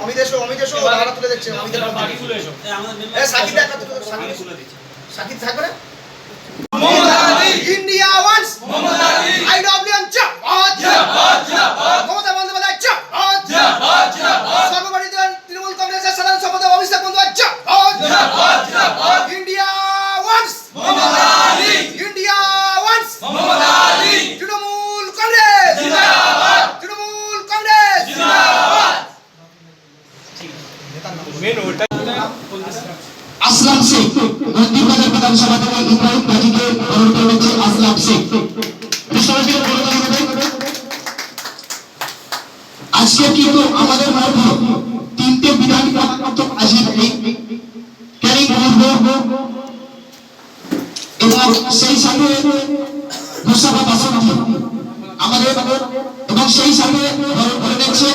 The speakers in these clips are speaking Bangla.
অমিত এসো অমিত এসো হাত তুলে দেখছে অমিতের এবার বাকিগুলো এসো। এ, সাকিব দেখা তুলে সাকিব। তুলে দিচ্ছি। সাকিব থাকবে না? India once! আইডব্লিউএম চাপ মমতা বন্দ্যোপাধ্যায় চাপ সর্বভারতীয় তৃণমূল কংগ্রেসের সাধারণ সম্পাদক অভিষেক বন্দ্যোপাধ্যায় চাপ India wants! India wants! Trinamool Congress! Trinamool Congress Aslam Sheikh. Mandirbazar বিধানসভা থেকে ইব্রাহিম গাজীকে বরণ করে নিচ্ছে আসলাম শেখ। আজকে কিন্তু আমাদের মধ্যে তিনটে বিধান সেই সাথে আমাদের এবং সেই সাথে বরণ নিচ্ছে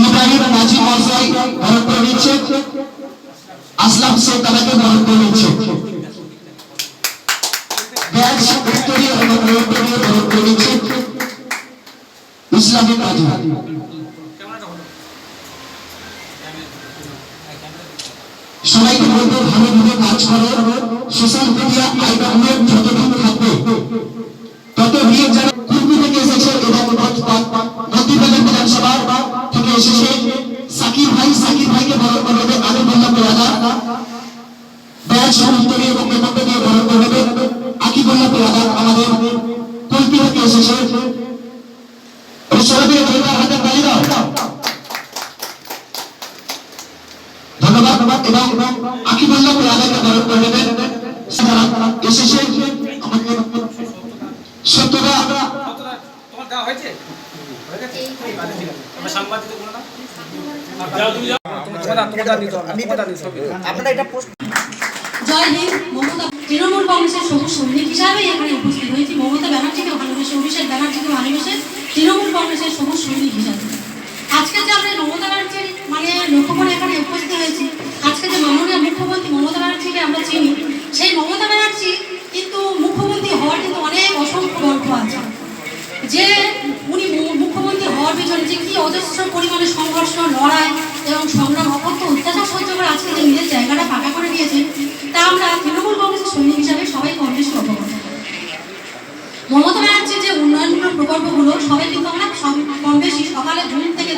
ইব্রাহিম নাজি মশাই বরণ করে আসলাম তাদেরকে কাজী সবাইকে বলব ভালোভাবে কাজ করো। সোশ্যাল মিডিয়া আইডব্লিউ যতদিন হিসাবেই এখানে উপস্থিত হয়েছি। মমতা ব্যানার্জিকে ভালোবেসে অভিষেক ব্যানার্জিকে ভালোবেসে তৃণমূল কংগ্রেসের সবুজ সৈনিক হিসাবে। আজকে যে আমরা মমতা ব্যানার্জির মানে লক্ষ্য করে এখানে উপস্থিত হয়েছি, আজকে যে মাননীয় মুখ্যমন্ত্রী মমতা ব্যানার্জিকে আমরা চিনি, সেই মমতা ব্যানার্জি কিন্তু মুখ্যমন্ত্রী হওয়ার কিন্তু অনেক অসংখ্য গল্প আছে। যে উনি মুখ্যমন্ত্রী হওয়ার পিছনে যে কি অজস্র পরিমাণে সংঘর্ষ, লড়াই এবং সংগ্রাম, অকথ্য, অত্যাচার সহ্য করে আজকে যে নিজের জায়গাটা ফাঁকা করে দিয়েছেন তা আমরা তৃণমূল কংগ্রেসের সৈনিক হিসাবে সবাই বেশি অবগত। মমতা ব্যানার্জির যে উন্নয়নমূলক প্রকল্পগুলো, সবাই কিন্তু আমরা কম বেশি সকালে ঘুম থেকে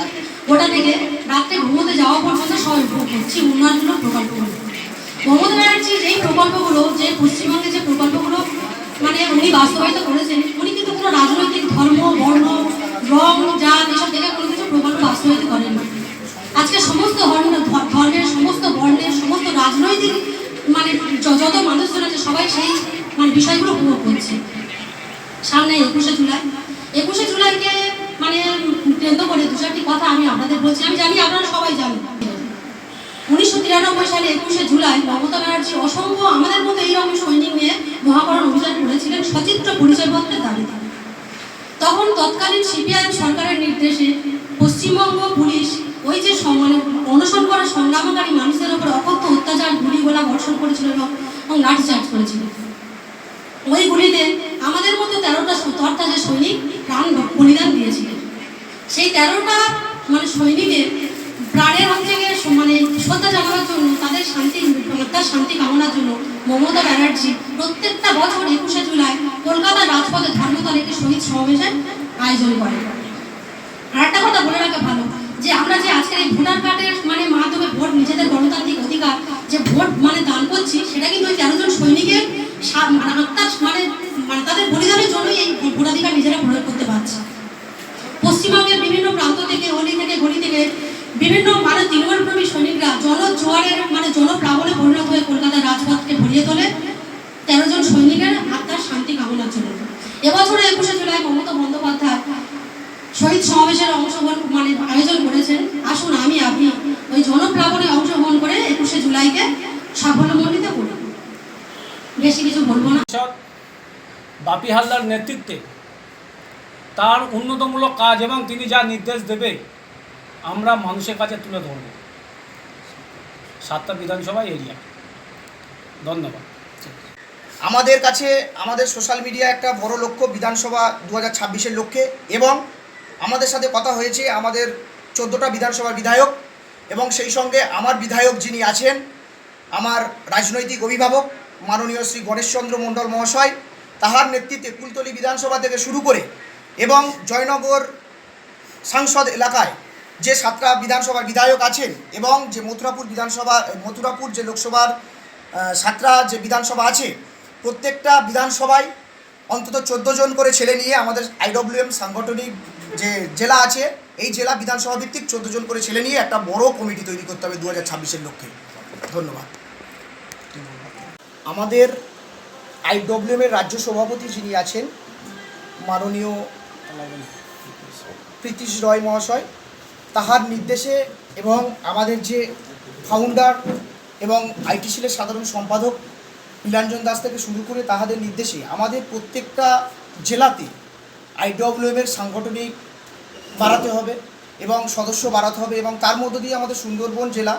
গোটা থেকে রাত্রে ঘুমোতে যাওয়া পর্যন্ত সবাই উপভোগ করছি উন্নয়নমূলক প্রকল্পগুলো। মমতা ব্যানার্জির এই প্রকল্পগুলো, যে পশ্চিমবঙ্গে যে প্রকল্পগুলো মানে উনি বাস্তবায়িত করেছেন, উনি কিন্তু কোনো রাজনৈতিক ধর্ম, বর্ণ, রং, জাত, এসব দেখে কোনো কিছু প্রকল্প বাস্তবায়িত করেন আজকে সমস্ত ধর্ম, ধর্মের সমস্ত বর্ণের সমস্ত রাজনৈতিক মানে যত মানুষজন আছে, সবাই সেই মানে বিষয়গুলো উপভোগ করছে। সামনে একুশে জুলাই। একুশে জুলাইকে মানে কেন্দ্র করে দু চারটি কথা আমি আপনাদের বলছি। আমি জানি আপনারা সবাই জানেন। উনিশশো তিরানব্বই সালে একুশে জুলাই মমতা ব্যানার্জি অসংখ্য আমাদের মতো এইরকম সৈনিক নিয়ে মহাকরণ অভিযান করেছিলেন সচিত্র পরিচয়পত্রের দাবিতে। তখন তৎকালীন সিপিআইএম সরকারের নির্দেশে পশ্চিমবঙ্গ পুলিশ ওই যে মানে অনশন করা সংগ্রামকারী মানুষদের উপর অকথ্য অত্যাচার, গুলি গোলা, বর্ষণ করেছিল এবং লাঠিচার্জ করেছিল। ওই গুলিতে আমাদের মতো তেরোটা তরতাজা সৈনিক প্রাণ বলিদান দিয়েছিলেন সেই তেরোটা মানে সৈনিকের প্রাণের হাত থেকে মানে শ্রদ্ধা জানানোর জন্য, তাদের শান্তি, আত্মার শান্তি কামনার জন্য মমতা ব্যানার্জি প্রত্যেকটা বছর একুশে জুলাই কলকাতার রাজপথে ধর্মতলে একটি শহীদ সমাবেশের আয়োজন করে আর একটা কথা বলে রাখা ভালো যে আমরা যে আজকের এই ভোটার কার্ডের মানে মাধ্যমে ভোট, নিজেদের গণতান্ত্রিক অধিকার যে ভোট মানে দান করছি, সেটা কিন্তু ওই তেরো জন সৈনিকের মানে আত্মার মানে মানে তাদের বলিদানের জন্যই এই ভোটাধিকার নিজেরা প্রয়োগ করতে পারছি। পশ্চিমবঙ্গের বিভিন্ন প্রান্ত থেকে, অলি থেকে, গলি থেকে বিভিন্ন মানে তৃণমূলপ্রেমী সৈনিকরা জনজোয়ারের মানে জনপ্লাবনে পরিণত হয়ে কলকাতার রাজপথকে ভরিয়ে তোলে। তেরো জন সৈনিকের আত্মার শান্তি কামনার জন্য। এবছরে একুশে জুলাই মমতা বন্দ্যোপাধ্যায় শহীদ সমাবেশের অংশগ্রহণ মানে আয়োজন করেছেন। আসুন আমি আপনি ওই জনপ্লাবনে অংশগ্রহণ করে একুশে জুলাইকে সাফল্যমণ্ডিত করি। বেশি কিছু বলব না। বাপি হালদার নেতৃত্বে তার উন্নতমূলক কাজ এবং তিনি যা নির্দেশ দেবে আমরা মানুষের কাছে তুলে ধরব। সাতটা বিধানসভা এরিয়া। ধন্যবাদ। আমাদের কাছে আমাদের সোশ্যাল মিডিয়া একটা বড় লক্ষ্য বিধানসভা দু হাজার ছাব্বিশের লক্ষ্যে এবং আমাদের সাথে কথা হয়েছে আমাদের চোদ্দোটা বিধানসভার বিধায়ক এবং সেই সঙ্গে আমার বিধায়ক যিনি আছেন, আমার রাজনৈতিক অভিভাবক মাননীয় শ্রী গণেশচন্দ্র মণ্ডল মহাশয়, তাহার নেতৃত্বে কুলতলি বিধানসভা থেকে শুরু করে এবং জয়নগর সাংসদ এলাকায় যে সাতটা বিধানসভার বিধায়ক আছেন এবং যে মথুরাপুর বিধানসভা, মথুরাপুর যে লোকসভার সাতটা যে বিধানসভা আছে, প্রত্যেকটা বিধানসভায় অন্তত চোদ্দ জন করে ছেলে নিয়ে আমাদের আইডব্লিউএম সাংগঠনিক যে জেলা আছে, এই জেলা বিধানসভা ভিত্তিক চোদ্দ জন করে ছেলে নিয়ে একটা বড় কমিটি তৈরি করতে হবে দু হাজার ছাব্বিশের লক্ষ্যে। ধন্যবাদ। আমাদের আইডব্লিউএমের রাজ্য সভাপতি যিনি আছেন, মাননীয় প্রীতিশ রয় মহাশয়, তাহার নির্দেশে এবং আমাদের যে ফাউন্ডার এবং আইটি সেলের সাধারণ সম্পাদক নীলাঞ্জন দাস থেকে শুরু করে তাহাদের নির্দেশে আমাদের প্রত্যেকটা জেলাতে আইডব্লিউএমের সাংগঠনিক বাড়াতে হবে এবং সদস্য বাড়াতে হবে এবং তার মধ্য দিয়ে আমাদের সুন্দরবন জেলা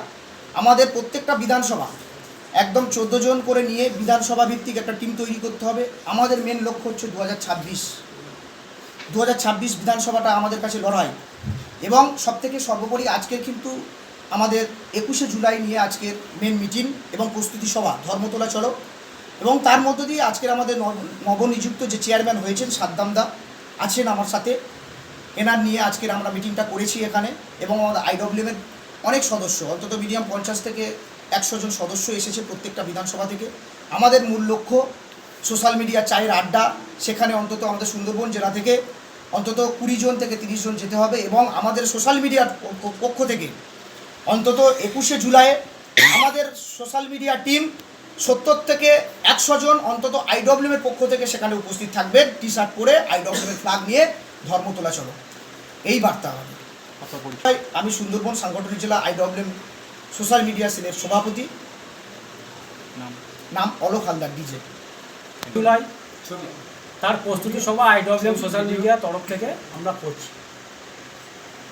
আমাদের প্রত্যেকটা বিধানসভা একদম চোদ্দ জন করে নিয়ে বিধানসভা ভিত্তিক একটা টিম তৈরি করতে হবে। আমাদের মেন লক্ষ্য হচ্ছে দু হাজার ছাব্বিশ। দু হাজার ছাব্বিশ বিধানসভাটা আমাদের কাছে লড়াই এবং সবথেকে সর্বোপরি আজকের কিন্তু আমাদের একুশে জুলাই নিয়ে আজকের মেন মিটিং এবং প্রস্তুতি সভা। ধর্মতলা, চলো। এবং তার মধ্য দিয়ে আজকের আমাদের নব- নবনিযুক্ত যে চেয়ারম্যান হয়েছেন সাদ্দামদা আছেন আমার সাথে। এনার নিয়ে আজকের আমরা মিটিংটা করেছি এখানে এবং আমাদের আইডব্লিউএমের অনেক সদস্য, অন্তত মিডিয়াম পঞ্চাশ থেকে একশো জন সদস্য এসেছে প্রত্যেকটা বিধানসভা থেকে। আমাদের মূল লক্ষ্য সোশ্যাল মিডিয়া চায়ের আড্ডা, সেখানে অন্তত আমাদের সুন্দরবন জেলা থেকে অন্তত কুড়ি জন থেকে তিরিশ জন যেতে হবে এবং আমাদের সোশ্যাল মিডিয়ার পক্ষ থেকে অন্তত একুশে জুলাই আমাদের সোশ্যাল মিডিয়া টিম সত্তর থেকে একশো জন অন্তত আইডব্লিউএমের পক্ষ থেকে সেখানে উপস্থিত থাকবে। টি শার্ট পরে আইডব্লিউএমের ফ্ল্যাগ নিয়ে ধর্মতলা চলো। এই বার্তা আমাদের। তাই আমি সুন্দরবন সাংগঠনিক জেলা আইডব্লিউএম সোশ্যাল মিডিয়া সেলের সভাপতি। নাম? অলোক হালদার ডিজে জুলাই। তার প্রস্তুতি সভা আইডব্লিউএম সোশ্যাল মিডিয়ার তরফ থেকে আমরা করছি।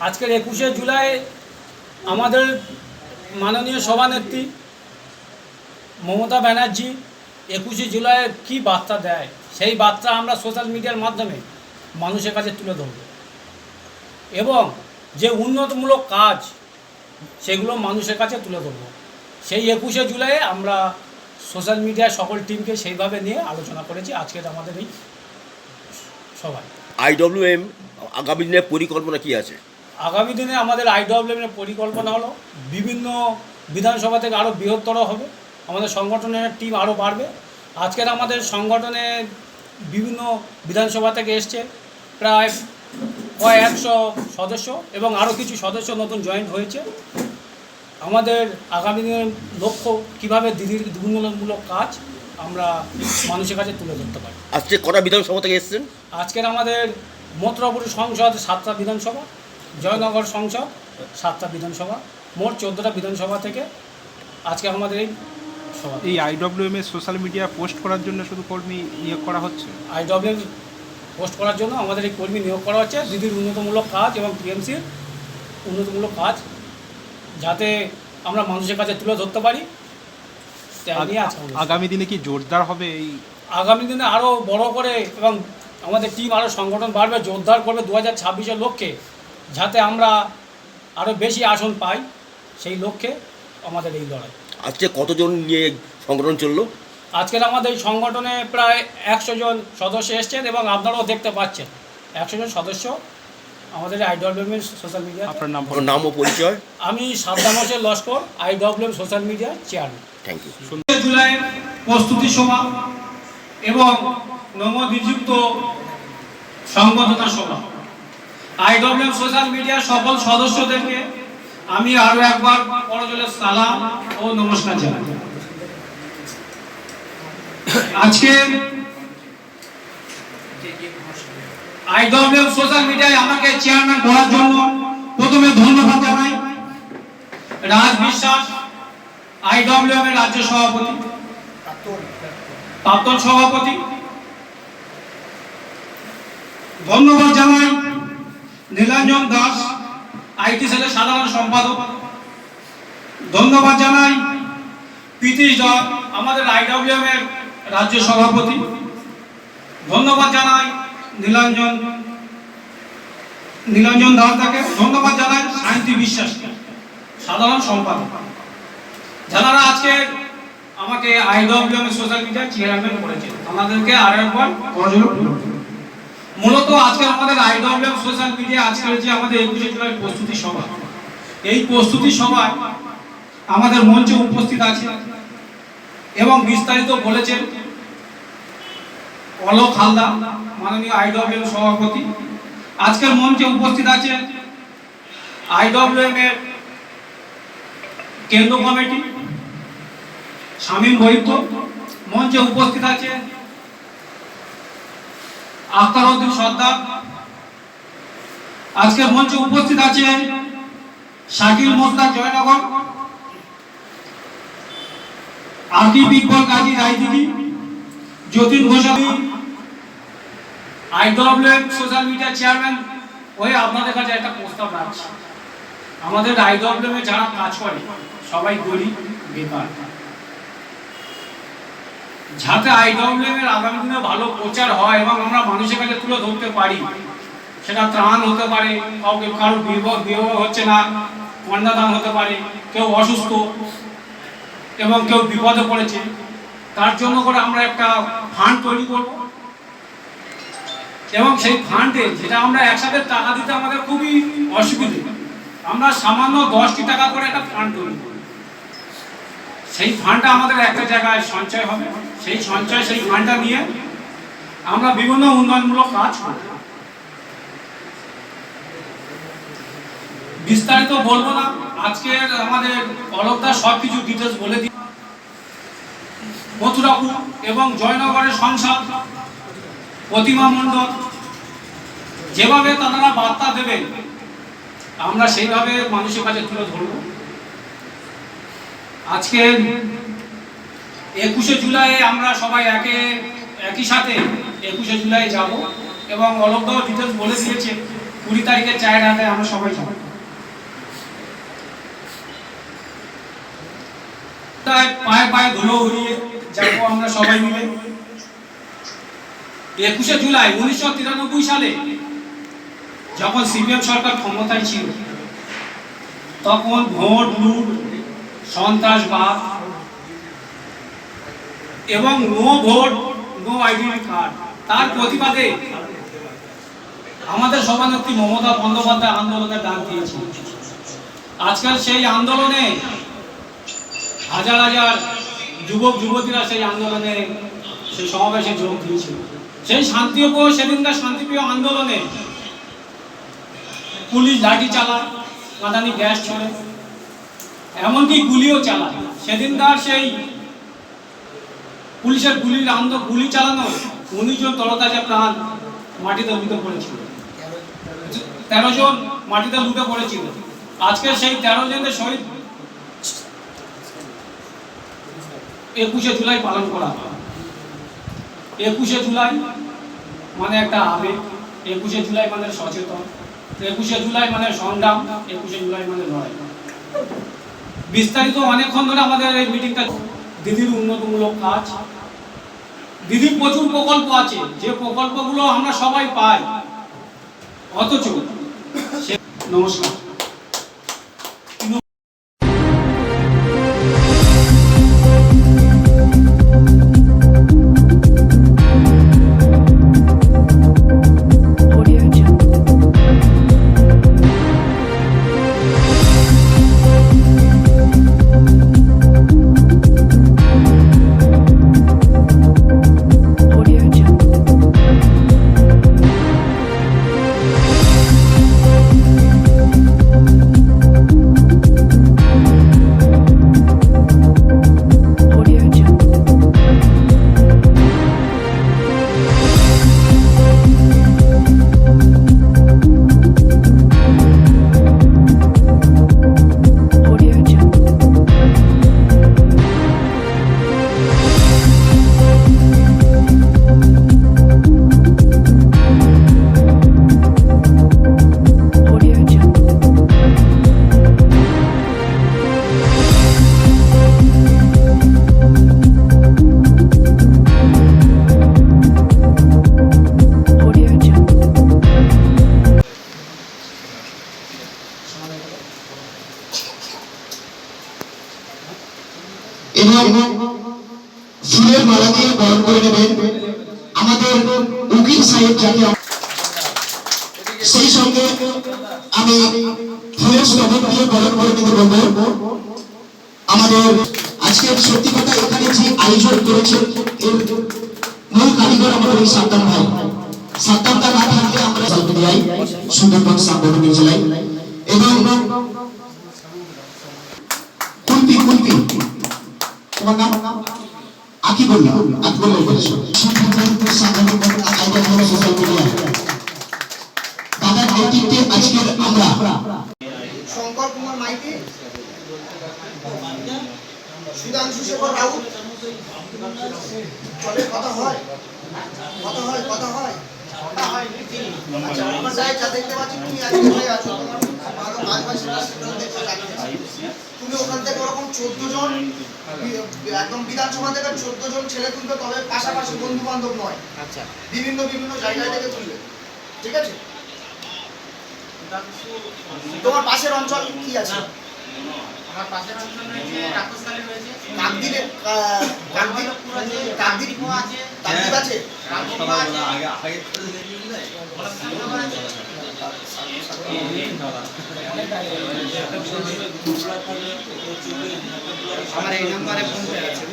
আজকের একুশে জুলাই আমাদের মাননীয় সভানেত্রী মমতা ব্যানার্জি একুশে জুলাইয়ের কী বার্তা দেয়? সেই বার্তা আমরা সোশ্যাল মিডিয়ার মাধ্যমে মানুষের কাছে তুলে ধরব। এবং যে উন্নতমূলক কাজ সেগুলো মানুষের কাছে তুলে ধরব। সেই একুশে জুলাই আমরা সোশ্যাল মিডিয়ার সকল টিমকে সেইভাবে নিয়ে আলোচনা করেছি। আজকের আমাদের এই সভায়। আইডব্লিউএম আগামী দিনের পরিকল্পনা কি আছে? আগামী দিনে আমাদের আইডব্লিউএমের পরিকল্পনা হলো বিভিন্ন বিধানসভা থেকে আরও বৃহত্তর হবে। আমাদের সংগঠনের টিম আরও বাড়বে। আজকের আমাদের সংগঠনে বিভিন্ন বিধানসভা থেকে এসছে প্রায় কয় একশো সদস্য এবং আরও কিছু সদস্য নতুন জয়েন্ট হয়েছে। আমাদের আগামী দিনের লক্ষ্য কীভাবে দিদির উন্নয়নমূলক কাজ আমরা মানুষের কাছে তুলে ধরতে পারি। আজকে কটা বিধানসভা থেকে এসেছেন? আজকের আমাদের মথুরাপুর সংসদ সাতটা বিধানসভা জয়নগর সংসদ সাতটা বিধানসভা মোট চোদ্দোটা বিধানসভা থেকে আজকে আমাদের এই এই আইডব্লিউএম এর সোশ্যাল মিডিয়া পোস্ট করার জন্য শুধু কর্মী নিয়োগ করা হচ্ছে? আইডব্লিউ পোস্ট করার জন্য আমাদের এই কর্মী নিয়োগ করা হচ্ছে। দিদির উন্নতমূলক কাজ এবং টিএমসির উন্নতমূলক কাজ যাতে আমরা মানুষের কাছে তুলে ধরতে পারি। আগামী দিনে কি জোরদার হবে এই? আগামী দিনে আরও বড় করে এবং আমাদের টিম আরও সংগঠন বাড়বে জোরদার করবে দু হাজার ছাব্বিশের লক্ষ্যে যাতে আমরা আরও বেশি আসন পাই সেই লক্ষ্যে আমাদের এই লড়াই। আজকে কতজন নিয়ে সংগঠন চলল? আজকের আমাদের এই সংগঠনে প্রায় একশো জন সদস্য এসছেন এবং আপনারাও দেখতে পাচ্ছেন। একশো জন সদস্য আমাদের আইডব্লিউএম সোশ্যাল মিডিয়া আপনার নাম আপনার নাম ও পরিচয়। আমি Saddam Hossain Laskar IWM social media chairman thank you জুলাইয়ের প্রস্তুতি সভা এবং নবনিযুক্ত সংবদ্ধতা সভা। আইডব্লিউএম সোশ্যাল মিডিয়ার সকল সদস্যদেরকে আমি আরও একবার করজলের সালাম ও নমস্কার জানাই। আজকে আইডব্লিউএম সোশ্যাল মিডিয়ায় আমাকে চেয়ারম্যান করার জন্য প্রথমে ধন্যবাদ জানাই। রাজ বিশ্বাস, আইডব্লিউএম এর রাজ্য সভাপতি, প্রাক্তন সভাপতি। ধন্যবাদ জানাই নীলাঞ্জন দাস। আইটি সেলের সাধারণ সম্পাদক। ধন্যবাদ জানাই প্রীতিশ দত্ত আমাদের আইডব্লিউএম এর রাজ্য সভাপতি। ধন্যবাদ জানাই নীলাঞ্জন নীলাঞ্জন দাস তাকে ধন্যবাদ জানাই সায়ন্তী বিশ্বাসকে সাধারণ সম্পাদক। যারা আজকে আমাকে আইডব্লিউএম সোশ্যাল মিডিয়া চেয়ারম্যান করেছে আমাদেরকে আর একবার। মূলত আজকে আমাদের আইডব্লিউএম সোশ্যাল মিডিয়া আজকের যে আমাদের একুশে জুলাই প্রস্তুতি সভা, এই প্রস্তুতি সভায় আমাদের মঞ্চে উপস্থিত আছে এবং বিস্তারিত বলেছেন অলোক হালদার মাননীয় আইডব্লিউএম সভাপতি। আজকের মঞ্চে উপস্থিত আছে আইডব্লিউএম এর কেন্দ্র কমিটি, শামীম বৈদ্য। মঞ্চে উপস্থিত আছে আখতার উদ্দিন সর্দার। আজকের মঞ্চে উপস্থিত আছে Shakil Mostak Joynagar Akib Iqbal Kazi Raidighi Jatin Ghoshali IWM social media chairman হয়ে আপনাদের কাছে একটা প্রস্তাব রাখছি। আমাদের আইডব্লিউএম এ যারা কাজ করে, সবাই গরিব, বেকার। যাতে আইডব্লিউএম এর আগামী দিনে ভালো প্রচার হয় এবং আমরা মানুষের কাছে তুলে ধরতে পারি। সেটা ত্রাণ হতে পারে, কাউকে কারও বিবাহ হচ্ছে না কন্যাদান হতে পারে, কেউ অসুস্থ এবং কেউ বিপদে পড়েছে। তার জন্য করে আমরা একটা ফান্ড তৈরি করব। এবং সেই ফান্ডে যেটা আমরা একসাথে টাকা দিতে আমাদের খুবই অসুবিধে। আমরা সামান্য দশটি টাকা করে একটা ফান্ড তৈরি করি সেই ফান্ডটা আমাদের একটা জায়গায় সঞ্চয় হবে। সেই সঞ্চয়, সেই ফান্ডটা নিয়ে আমরা বিভিন্ন উন্নয়নমূলক কাজ করব। বিস্তারিত বলব না। আজকের আমাদের অলকদা সব কিছু ডিটেলস বলে দিই। মথুরাপুর এবং জয়নগরের সংসদ, প্রতিমা মণ্ডল, যেভাবে তারা বার্তা দেবেন, আমরা সেইভাবে মানুষের কাছে তুলে ধরব। আজকে একুশে জুলাই আমরা সবাই একে, একই সাথে একুশে জুলাই যাব এবং অলকদাও ডিটেলস বলে দিয়েছে, কুড়ি তারিখে চায়ের হাতে আমরা সবাই যাব। তাই পায়ে পায়ে ধুলো উড়িয়ে যাব আমরা সবাই মিলে। একুশে জুলাই উনিশশো তিরানব্বই সালে যখন সিপিএম সরকার ক্ষমতায় ছিল, তখন ভোট, লুট সন্ত্রাসবাদ এবং no vote no identity card তার প্রতিবাদে আমাদের সভানেত্রী মমতা বন্দ্যোপাধ্যায় আন্দোলনের ডাক দিয়েছিল আজকাল সেই আন্দোলনে হাজার হাজার যুবক, যুবতীরা সেই আন্দোলনে, সেই সমাবেশে যোগ দিয়েছিল সেই শান্তিপ্রিয়, সেদিনকার শান্তিপ্রিয় আন্দোলনে পুলিশ লাঠি চালায় কাঁদানি গ্যাস ছড়ে এমনকি গুলিও চালায়। সেদিনকার সেই পুলিশের গুলির আন্দ গুলি চালানো, উনিশ জন তরতাজা প্রাণ মাটিতে লুটে পড়েছিল। তেরো জন মাটিতে লুটে পড়েছিল। আজকে সেই তেরো জনের শহীদ একুশে জুলাই পালন করা একুশে জুলাই মানে একটা আবেগ, একুশে জুলাই মানে সচেতন, একুশে জুলাই মানে সংগ্রাম, একুশে জুলাই মানে লড়াই। বিস্তারিত অনেকক্ষণ ধরে আমাদের এই মিটিংটা দিদির উন্নতমূলক কাজ। দিদির প্রচুর প্রকল্প আছে, যে প্রকল্পগুলো আমরা সবাই পাই। অথচ নমস্কার। এই সাদ্দাম ভাই। সাদ্দামটা না থাকলে আমরা সালপিডিয়ায় সুন্দরবন সাংগঠনিক জেলায় এবং কুলপি কুলপি। তোমার নাম? আকিবুল্লাহ আকিবুল্লাহ বলেছ সুন্দরবন সাংগঠনিক আয়োজন সোশ্যাল মিডিয়া দাদার নেতৃত্বে আজকের আমরা। শঙ্কর কুমার মাইতি, সুধাংশু শেখর রাউত। চলে কথা হয়। কথা হয় কথা হয়। আচ্ছা, আমার যাই দেখতে পাচ্ছি তুমি আজকে হয়ে আছো তোমার ভালো কাজ হয় সেটা সেটাও দেখতে তুমি ওখান থেকে ওরকম চোদ্দ জন একদম বিধানসভা থেকে চোদ্দ জন ছেলে তুলবে তবে পাশাপাশি বন্ধু বান্ধব নয়। আচ্ছা। বিভিন্ন বিভিন্ন জায়গায় থেকে তুলবে। ঠিক আছে? তোমার পাশের অঞ্চল কি আছে? আমার রয়েছে রাক্ষসকালী রয়েছে আছে। আছে? আছে। আছে। আমার এই নম্বরে ফোন পে আছে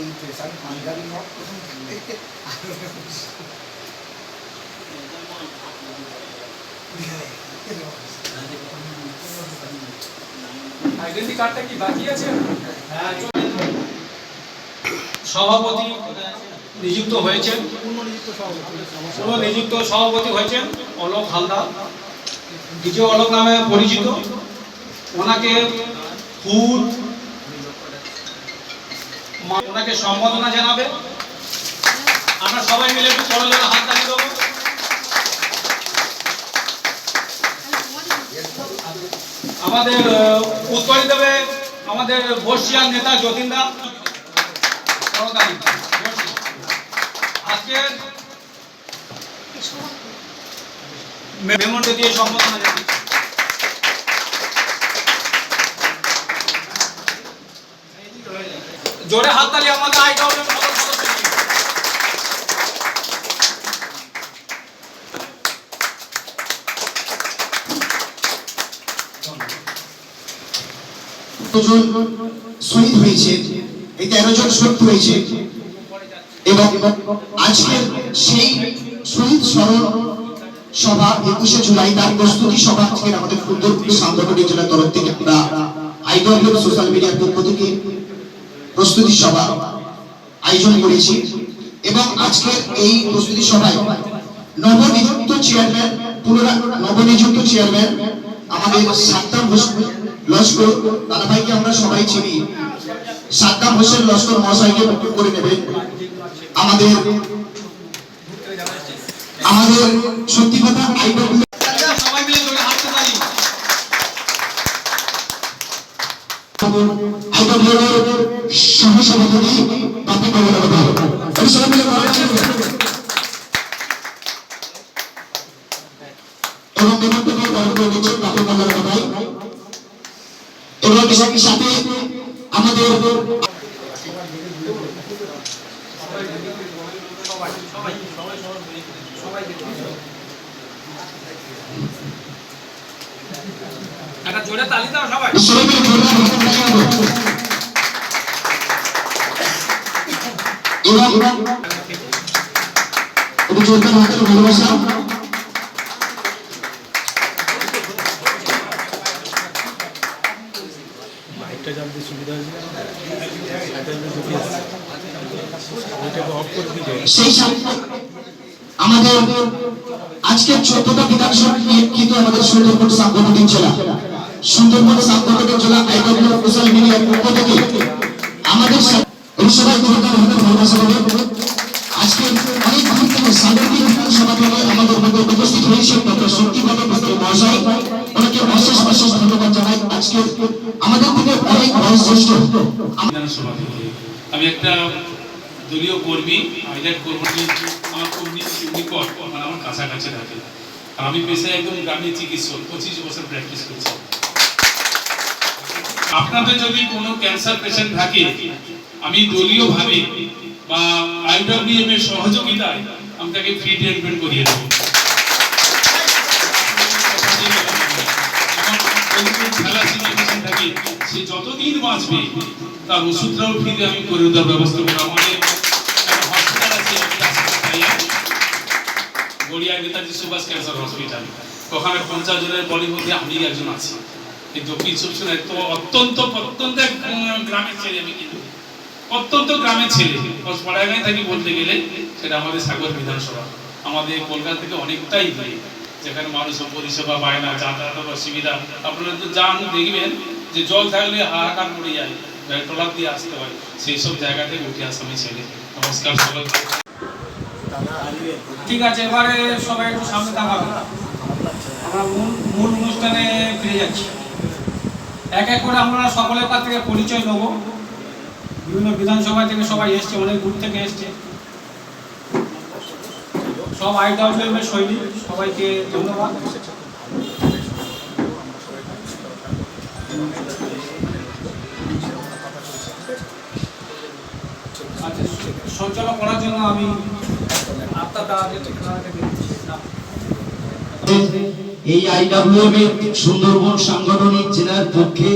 এই ফেসার পাঞ্জাবি আইডেন্টি কার্ডটা কি বাকি আছে? সভাপতি নিযুক্ত হয়েছেন। নিযুক্ত সভাপতি হয়েছেন অলোক হালদার। দ্বিতীয় অলোক নামে পরিচিত। ওনাকে ফুল ওনাকে সম্বোধনা জানাবে। আমরা সবাই মিলে একটু করলে হাত তালি দেবো। আমাদের উত্তরে দেবে আমাদের বর্ষিয়ার নেতা যতীন দা। আজকের মেমোন্টো দিয়ে সম্বোধনা জানাচ্ছি। জোরে হাততালি আমাদের নিয়ে। জন শহীদ হয়েছে, এই তেরো জন শহীদ হয়েছে এবং আজকের সেই শহীদ স্মরণ সভা একুশে জুলাই, তার প্রস্তুতি সভা আজকের আমাদের সুন্দরপুর সাংগঠনিক জেলার তরফ থেকে আমরা আইডব্লিউ সোশ্যাল মিডিয়ার পক্ষ থেকে প্রস্তুতি সভা আয়োজন করেছি। এবং আজকের এই প্রস্তুতি সভায় নবনিযুক্ত চেয়ারম্যান পুনরায় নবনিযুক্ত চেয়ারম্যান আমাদের সাদ্দাম হোসেন লস্কর দাদাভাইকে আমরা সবাই চিনি। সাদ্দাম হোসেন লস্কর মহাশয়কে বক্তব্য করে নেবেন আমাদের আমাদের সত্যি কথা আইডব্লিউ সবাই মিলে জোরে হাততালি আইডব্লিউ সহসভাপতি বাপি কমলাবতী আমি সবাই মিলে বলা এবং নেতৃত্বে বরণ করে নিচ্ছেন বাপি এবং সাথে? আমাদের একটা জোরে তালি দাও সবাই। সবাই মিলে জোরদার হাতের ভালোবাসা মাইকটা জানতে সুবিধা আমাদের আজকের চোদ্দটা বিধানসভা আমাদের সুন্দরবন সাংগঠনিক জেলা সুন্দরবন সাংগঠনিক জেলা আইডব্লিউ সোশ্যাল মিডিয়ার পক্ষ থেকে আমাদের আজকে অনেক আমাদের মধ্যে উপস্থিত হয়েছেন ডক্টর মিস্ত্রি মহাশয়। অশেষ অশেষ ধন্যবাদ জানাই। আজকে আমাদের অনেক বয়োজ্যেষ্ঠ আমি একটা দলীয় কর্মী, হাইলাইট করব আমার খুব নিকট মানে আমার কাছাকাছি থাকে। আমি পেশায় একদম গ্রামীণ চিকিৎসক, পঁচিশ বছর প্র্যাকটিস করছি। আপনাদের যদি কোনো ক্যান্সার পেশেন্ট থাকে, আমি দলীয়ভাবে বা আইডব্লিউএম এর সহযোগিতায় আমি তাকে ফ্রি ট্রিটমেন্ট করিয়ে দেবো। সে যতদিন বাঁচবে, তার ওষুধটাও ফ্রিতে আমি করে দেওয়ার ব্যবস্থা করব। আমাদের হসপিটাল আছে গড়িয়া নেতাজি সুভাষ ক্যান্সার হসপিটাল। ওখানে পঞ্চাশ জনের বলির মধ্যে আমি একজন আছি। এই দক্ষিণ চব্বিশ তো অত্যন্ত অত্যন্ত গ্রামের ছেলে আমি কিন্তু। অত্যন্ত গ্রামের ছেলে। পাড়াগাঁয় থাকি বলতে গেলে, সেটা আমাদের সাগর বিধানসভা। আমাদের কলকাতা থেকে অনেকটাই দূরে। যেখানে মানুষ পরিষেবা পায় না যাতায়াতের অসুবিধা। আপনারা তো যান দেখবেন, যে জল থাকলে হাহাকার পড়ে যায় ট্রলার দিয়ে আসতে হয়। সেই সব জায়গা থেকে উঠে আসা আমি ছেলে। নমস্কার সবাইকে ঠিক আছে, এবারে সবাই একটু সামনে তাকাবে আমরা মূল মূল অনুষ্ঠানে ফিরে যাচ্ছি। এক এক করে আমরা সকলের কাছ থেকে পরিচয় নেব। বিভিন্ন বিধানসভা থেকে সবাই এসছে, অনেক দূর থেকে এসছে। সব আইডব্লিউএম এর সৈনিক, সবাইকে ধন্যবাদ। আচ্ছা সঞ্চালন করার জন্য আমি আপনার দ্বারা যে ঠিকানাটা দিচ্ছি এই সুন্দরবন সাংগঠনিক জেলার পক্ষে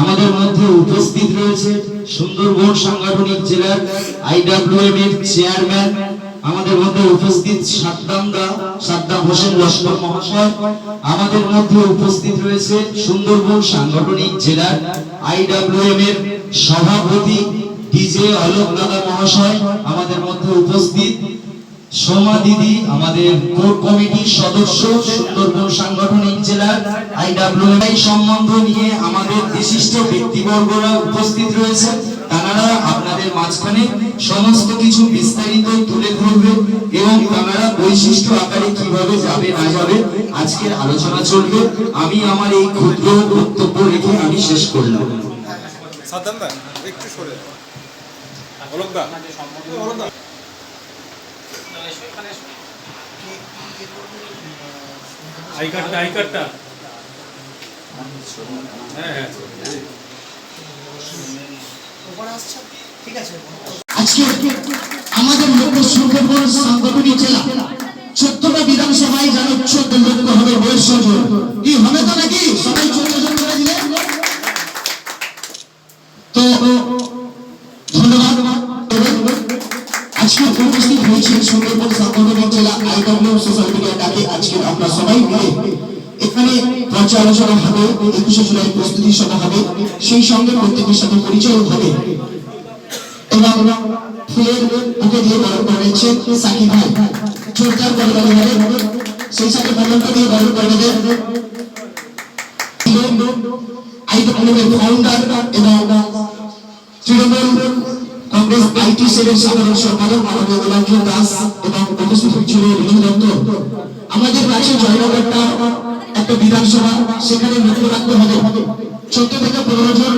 আমাদের মধ্যে উপস্থিত রয়েছে। সুন্দরবন সাংগঠনিক জেলার আইডব্লিউএম চেয়ারম্যান, আমাদের মধ্যে উপস্থিত সাদ্দাম দা, সাদ্দাম হোসেন লস্কর মহাশয়, আমাদের মধ্যে উপস্থিত রয়েছে সুন্দরবন সাংগঠনিক জেলার আইডব্লিউএম এর সভাপতি ডিজে অলোক দাদা মহাশয়, আমাদের মধ্যে উপস্থিত সোমা দিদি, আমাদের কোর কমিটির সদস্য, সুন্দরবন সাংগঠনিক জেলার আইডব্লিউএমআই সম্বন্ধ নিয়ে আমাদের বিশিষ্ট ব্যক্তিবর্গরা উপস্থিত রয়েছে। তারা আপনাদের মাঝখানে সমস্ত কিছু বিস্তারিত তুলে ধরবে এবং তারা বৈশিষ্ট্য আকারে কীভাবে যাবে, না যাবে, আজকের আলোচনা চলবে। আমি আমার এই ক্ষুদ্র বক্তব্য রেখে আমি শেষ করলাম। একটু সরে অলোক দা অলোক দা আই কার্ডটা আই কার্ডটা হ্যাঁ হ্যাঁ। আজকে আমাদের লক্ষ্য সুন্দরবন সাংগঠনিক জেলা চোদ্দটা বিধানসভায় যেন চোদ্দ লক্ষ হবে বয়স কি হবে তো নাকি সবাই চোদ্দ জন করে দিলে? তো সুন্দরবন সাংগঠনিক জেলা আইডব্লিউ সোশ্যাল ডাকে, আজকে আমরা সবাই মিলে এখানে পর্যালোচনা হবে, একুশে জুলাই প্রস্তুতি সভা হবে, সেই সঙ্গে প্রত্যেকের সাথে পরিচয় হবে। এবং ফুলের বুকে দিয়ে বরণ করে সাকিব ভাই। জোরদার বরণ হবে। সেই সাথে বরণটা দিয়ে বরণ করে নেবে আইডব্লিউএর ফাউন্ডার এবং তৃণমূল কংগ্রেস আইটি সেলের সাধারণ সম্পাদক মাননীয় গোলামজি দাস এবং উপস্থিত ছিলেন রিজু দত্ত। আমাদের রাজ্যে জয়নগরটা একটা বিধানসভা, সেখানে লক্ষ্য রাখতে হবে। চোদ্দ থেকে পনেরো জন